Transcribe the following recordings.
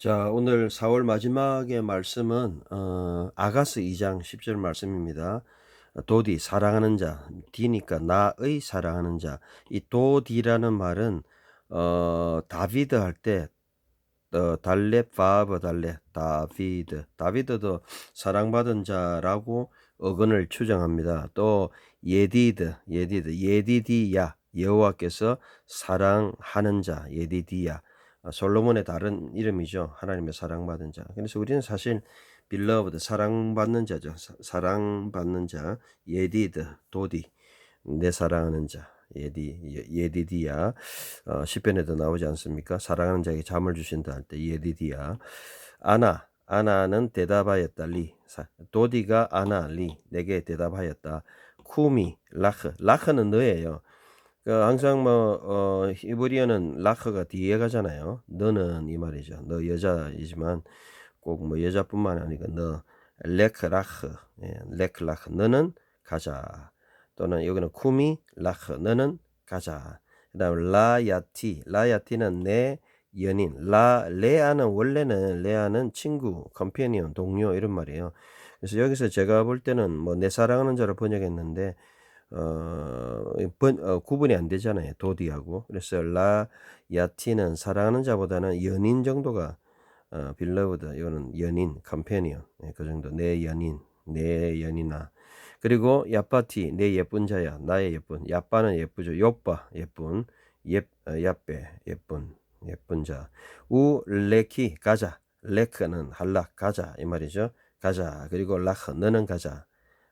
자, 오늘 4월 마지막의 말씀은 어, 아가스 2장 10절 말씀입니다. 도디 사랑하는 자, 디니까 나의 사랑하는 자. 이 도디라는 말은 어, 다비드 할때 어, 달레 파버 달레 다비드 다비드도 사랑받은 자라고 어근을 추정합니다. 또 예디드 예디드 예디디야 여호와께서 사랑하는 자 예디디야 아, 솔로몬의 다른 이름이죠. 하나님의 사랑받은 자. 그래서 우리는 사실 빌러브드 사랑받는 자죠. 사, 사랑받는 자 예디드 도디 내 사랑하는 자 예디 예- 예디디야 어, 시편에도 나오지 않습니까? 사랑하는 자에게 잠을 주신다 할 때 예디디야 아나 아나는 대답하였다 리 사- 도디가 아나 리 내게 대답하였다 쿠미 라흐 라흐는 너예요. 그 항상 뭐 어, 히브리어는 라흐가 뒤에 가잖아요. 너는 이 말이죠. 너 여자이지만 꼭 뭐 여자뿐만 아니고 너 레크라흐 예, 레크라흐 너는 가자. 또는 여기는 쿠미 라흐 너는 가자. 그다음 라야티 라야티는 내 연인 라 레아는 원래는 레아는 친구 컴패니언 동료 이런 말이에요. 그래서 여기서 제가 볼 때는 뭐 내 사랑하는 자를 번역했는데 어, 번, 어, 구분이 안 되잖아요. 도디하고. 그래서 라 야티는 사랑하는 자보다는 연인 정도가 어, 빌러브드 이거는 연인 컴패니언 예, 그 정도. 내 연인 내 연인아. 그리고 야빠티 내 예쁜 자야 나의 예쁜. 야빠는 예쁘죠. 요빠 예쁜. 예 어, 야빼 예쁜 예쁜 자 우 레키 가자. 레크는 할락 가자. 이 말이죠. 가자. 그리고 라흐 너는 가자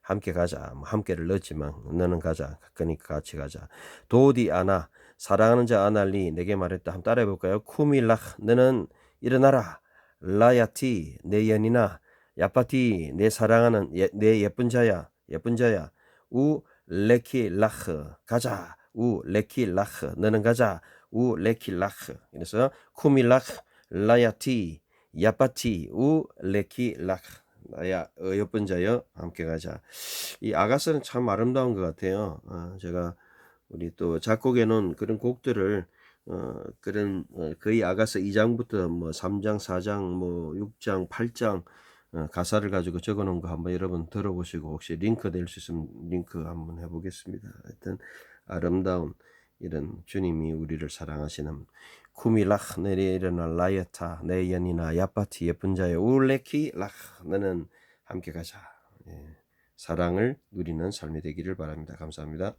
함께 가자. 뭐 함께를 넣었지만 너는 가자. 그러니까 같이 가자. 도디 아나 사랑하는 자 아날리 내게 말했다. 한번 따라해 볼까요? 쿠밀락 너는 일어나라. 라야티 내 연이나 야파티 내 사랑하는 예, 내 예쁜 자야. 예쁜 자야. 우 레키 라흐 가자. 우 레키 라흐 너는 가자. 우 레키 라흐. 그래서 쿠밀라흐 라야티 야파티 우 레키 라흐 나야 어, 예쁜 자여 함께 가자 이 아가스는 참 아름다운 것 같아요 어, 제가 우리 또 작곡해 놓은 그런 곡들을 어, 그런 어, 거의 아가서 2장부터 뭐 3장, 4장, 뭐 6장, 8장 어, 가사를 가지고 적어 놓은 거 한번 여러분 들어보시고 혹시 링크 될 수 있으면 링크 한번 해보겠습니다. 하여튼 아름다운 이런 주님이 우리를 사랑하시는 쿠밀락 내리 일어나 라이타 내 연이나 야파티 예쁜 자의 울레키 락 너는 함께 가자. 예, 사랑을 누리는 삶이 되기를 바랍니다. 감사합니다.